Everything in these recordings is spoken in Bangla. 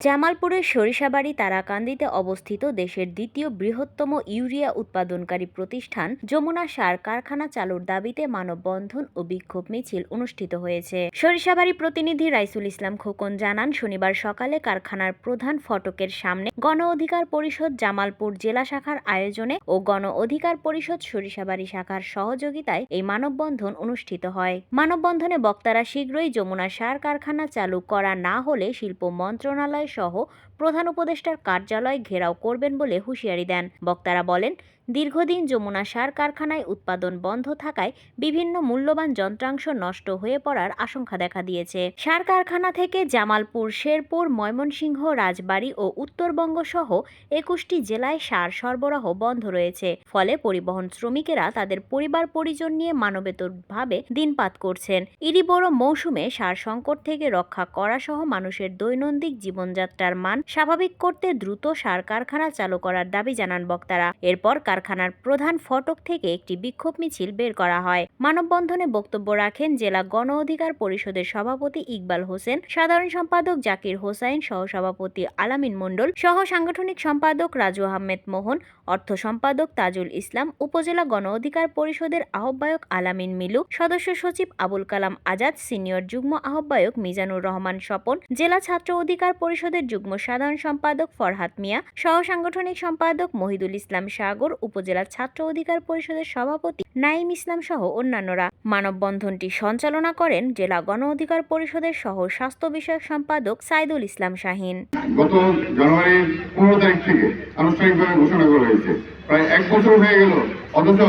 জামালপুরের সরিষাবাড়ি তারাকান্দিতে অবস্থিত দেশের দ্বিতীয় বৃহত্তম ইউরিয়া উৎপাদনকারী প্রতিষ্ঠান যমুনা সার কারখানা চালুর দাবিতে মানববন্ধন ও বিক্ষোভ মিছিল অনুষ্ঠিত হয়েছে। সরিষাবাড়ি প্রতিনিধি রাইসুল ইসলাম খোকন জানান, শনিবার সকালে কারখানার প্রধান ফটকের সামনে গণ অধিকার পরিষদ জামালপুর জেলা শাখার আয়োজনে ও গণ অধিকার পরিষদ সরিষাবাড়ি শাখার সহযোগিতায় এই মানববন্ধন অনুষ্ঠিত হয়। মানববন্ধনে বক্তারা শীঘ্রই যমুনা সার কারখানা চালু করা না হলে শিল্প মন্ত্রণালয় সহ প্রধান উপদেষ্টার কার্যালয় ঘেরাও করবেন বলে হুঁশিয়ারি দেন। বক্তারা বলেন দীর্ঘদিন যমুনা সার কারখানায় উৎপাদন বন্ধ থাকায় বিভিন্ন মূল্যবান যন্ত্রাংশ নষ্ট হয়ে পড়ার আশঙ্কা দেখা দিয়েছে। সার কারখানা থেকে জামালপুর, শেরপুর, ময়মনসিংহ, রাজবাড়ী ও উত্তরবঙ্গ সহ একুশটি জেলায় সার সরবরাহ বন্ধ রয়েছে। ফলে পরিবহন শ্রমিকেরা তাদের পরিবার পরিজন নিয়ে মানবেতরভাবে দিনপাত করছেন। ইডি বড় মৌসুমে সার সংকট থেকে রক্ষা করা সহ মানুষের দৈনন্দিন জীবনযাত্রার মান স্বাভাবিক করতে দ্রুত সার কারখানা চালু করার দাবি জানান বক্তারা। এরপর কারখানার প্রধান ফটক থেকে একটি বিক্ষোভ মিছিল বের করা হয়। মানববন্ধনে বক্তব্য রাখেন জেলা গণ অধিকার পরিষদের সভাপতি ইকবাল হোসেন, সাধারণ সম্পাদক জাকির হোসাইন, সহসভাপতি আলামিন মণ্ডল, সহ সাংগঠনিক সম্পাদক রাজু আহমেদ মোহন, অর্থ সম্পাদক তাজুল ইসলাম, উপজেলা গণ অধিকার পরিষদের আহ্বায়ক আলামিন মিলু, সদস্য সচিব আবুল কালাম আজাদ, সিনিয়র যুগ্ম আহ্বায়ক মিজানুর রহমান স্বপন, জেলা ছাত্র অধিকার পরিষদের যুগ্ম সাধারণ সম্পাদক ফরহাদ মিয়া, সহ সাংগঠনিক সম্পাদক মহিদুল ইসলাম সাগর উপজেলা ছাত্র অধিকার পরিষদের সভাপতি নাইম ইসলাম সহ অন্যান্যরা। মানববন্ধনটি সঞ্চালনা করেন জেলা গণ অধিকার পরিষদের সহ স্বাস্থ্য বিষয়ক সম্পাদক সাইদুল ইসলাম শাহিন। গত জানুয়ারির পনেরো তারিখ থেকে আনুষ্ঠানিকভাবে ঘোষণা করা হয়েছে। প্রায় এক বছর হয়ে গেল অথচ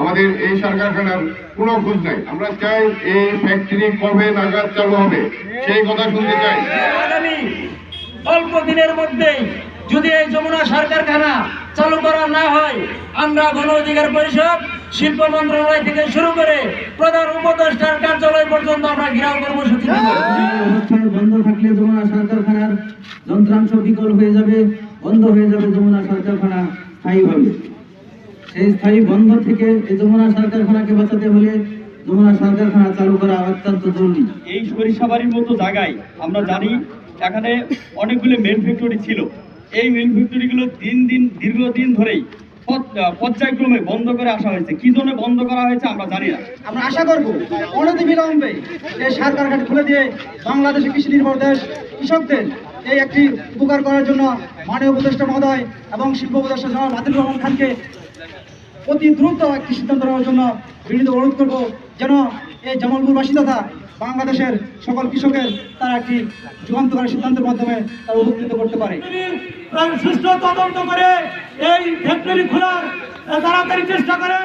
আমাদের এই সার কারখানার কোনো খোঁজ নাই। আমরা চাই এই ফ্যাক্টরি কবে নাগাদ চালু হবে সেই কথা শুনতে চাই। অল্প দিনের মধ্যেই যদি এই যমুনা সার কারখানা চালু করা না হয় আমরা গণ অধিকার পরিষদ শিল্প মন্ত্রণালয় থেকে শুরু করে প্রধান উপদেষ্টার কার্যালয় পর্যন্ত আমরা ঘেরাও কর্মসূচি বন্ধ থাকলে যমুনা সার কারখানার যন্ত্রাংশ বিকল হয়ে যাবে বন্ধ হয়ে যাবে যমুনা সার কারখানা স্থায়ীভাবে সেই স্থায়ী বন্ধ থেকে এই যমুনা সার কারখানাকে বাঁচাতে হলে যমুনা সার কারখানা চালু করা অত্যন্ত জরুরি। এই সরিষাবাড়ির মতো জায়গায় আমরা জানি এখানে অনেকগুলো মেন ফ্যাক্টরি ছিল। এই মেল ফ্যাক্টরিগুলো দিন দিন, দীর্ঘদিন ধরেই পর্যায়ক্রমে বন্ধ করে আসা হয়েছে। কি জন্য বন্ধ করা হয়েছে আমরা জানি না। আমরা আশা করব অনতিবিলম্বে এই সার কারখানা খুলে দিয়ে বাংলাদেশের কৃষি নির্ভর দেশ কৃষকদের এই একটি উপকার করার জন্য মাননীয় উপদেষ্টা মহোদয় এবং শিল্প উপদেষ্টা জনাব মাদুর রহমান খানকে অতি দ্রুত একটি সিদ্ধান্ত নেওয়ার জন্য বিনীত অনুরোধ করব যেন এই জামালপুরবাসী তথা বাংলাদেশের সকল কৃষকের তারা একটি যুগান্তকারী সিদ্ধান্তের মাধ্যমে তারা উপকৃত করতে পারে। তদন্ত করে এই ফ্যাক্টরি খোলার তাড়াতাড়ি চেষ্টা করে।